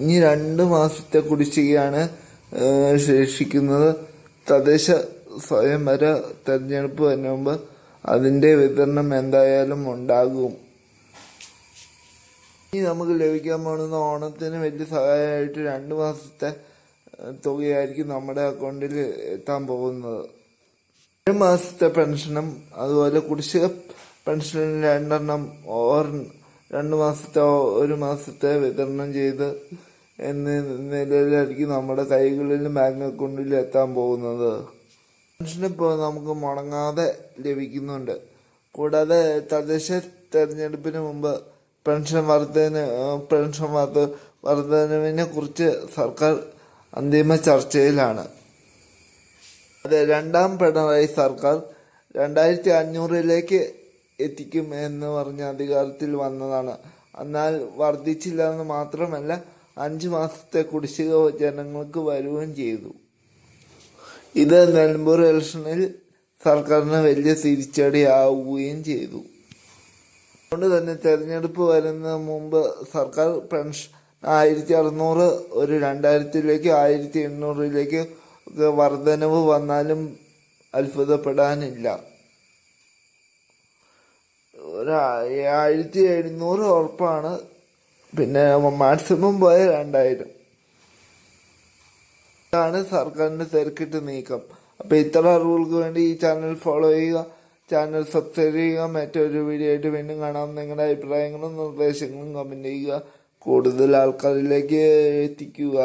ഇനി രണ്ട് മാസത്തെ കുടിശ്ശികയാണ് ശേഷിക്കുന്നത്. തദ്ദേശ സ്വയംവര തെരഞ്ഞെടുപ്പ് വരുന്ന മുമ്പ് അതിന്റെ വിതരണം എന്തായാലും ഉണ്ടാകും. ഇനി നമുക്ക് ലഭിക്കാൻ പോകുന്ന ഓണത്തിന് വലിയ സഹായമായിട്ട് രണ്ട് മാസത്തെ തുകയായിരിക്കും നമ്മുടെ അക്കൗണ്ടിൽ എത്താൻ പോകുന്നത്. ഒരു മാസത്തെ പെൻഷനും അതുപോലെ കുടിശ്ശിക പെൻഷനും രണ്ടെണ്ണം ഓർ രണ്ട് മാസത്തെ ഒരു മാസത്തെ വിതരണം ചെയ്ത് എന്ന നിലയിലായിരിക്കും നമ്മുടെ കൈകളിലും ബാങ്ക് അക്കൗണ്ടിലും എത്താൻ പോകുന്നത്. പെൻഷൻ ഇപ്പോൾ നമുക്ക് മുടങ്ങാതെ ലഭിക്കുന്നുണ്ട്. കൂടാതെ തദ്ദേശ തെരഞ്ഞെടുപ്പിന് മുമ്പ് പെൻഷൻ വർദ്ധന പെൻഷൻ വർധ വർധനവിനെ കുറിച്ച് സർക്കാർ അന്തിമ ചർച്ചയിലാണ്. അതെ രണ്ടാം പിണറായി സർക്കാർ രണ്ടായിരത്തി അഞ്ഞൂറിലേക്ക് എത്തിക്കും എന്ന് പറഞ്ഞ അധികാരത്തിൽ വന്നതാണ്. എന്നാൽ വർദ്ധിച്ചില്ല എന്ന് മാത്രമല്ല അഞ്ച് മാസത്തെ കുടിശ്ശിക ജനങ്ങൾക്ക് വരുകയും ചെയ്തു. ഇത് നിലമ്പൂർ ഇലക്ഷനിൽ സർക്കാരിന് വലിയ തിരിച്ചടിയാവുകയും ചെയ്തു. അതുകൊണ്ട് തന്നെ തെരഞ്ഞെടുപ്പ് വരുന്ന മുമ്പ് സർക്കാർ പെൻഷൻ ആയിരത്തി അറുന്നൂറ് ഒരു രണ്ടായിരത്തിലേക്ക് ആയിരത്തി എണ്ണൂറിലേക്ക് വർധനവ് വന്നാലും അത്ഭുതപ്പെടാനില്ല. ഒരു ആയിരത്തി എഴുന്നൂറ് ഉറപ്പാണ്. പിന്നെ മാക്സിമം പോയ രണ്ടായിരം. ഇതാണ് സർക്കാരിന്റെ തിരക്കിട്ട് നീക്കം. അപ്പോൾ ഇത്ര റൂൾക്ക് വേണ്ടി ഈ ചാനൽ ഫോളോ ചെയ്യുക ചാനൽ സബ്സ്ക്രൈബ് ചെയ്യുക മറ്റൊരു വീഡിയോ ആയിട്ട് വീണ്ടും കാണാം. നിങ്ങളുടെ അഭിപ്രായങ്ങളും നിർദ്ദേശങ്ങളും കമന്റ് ചെയ്യുക. കൂടുതൽ ആൾക്കാരിലേക്ക് എത്തിക്കുക.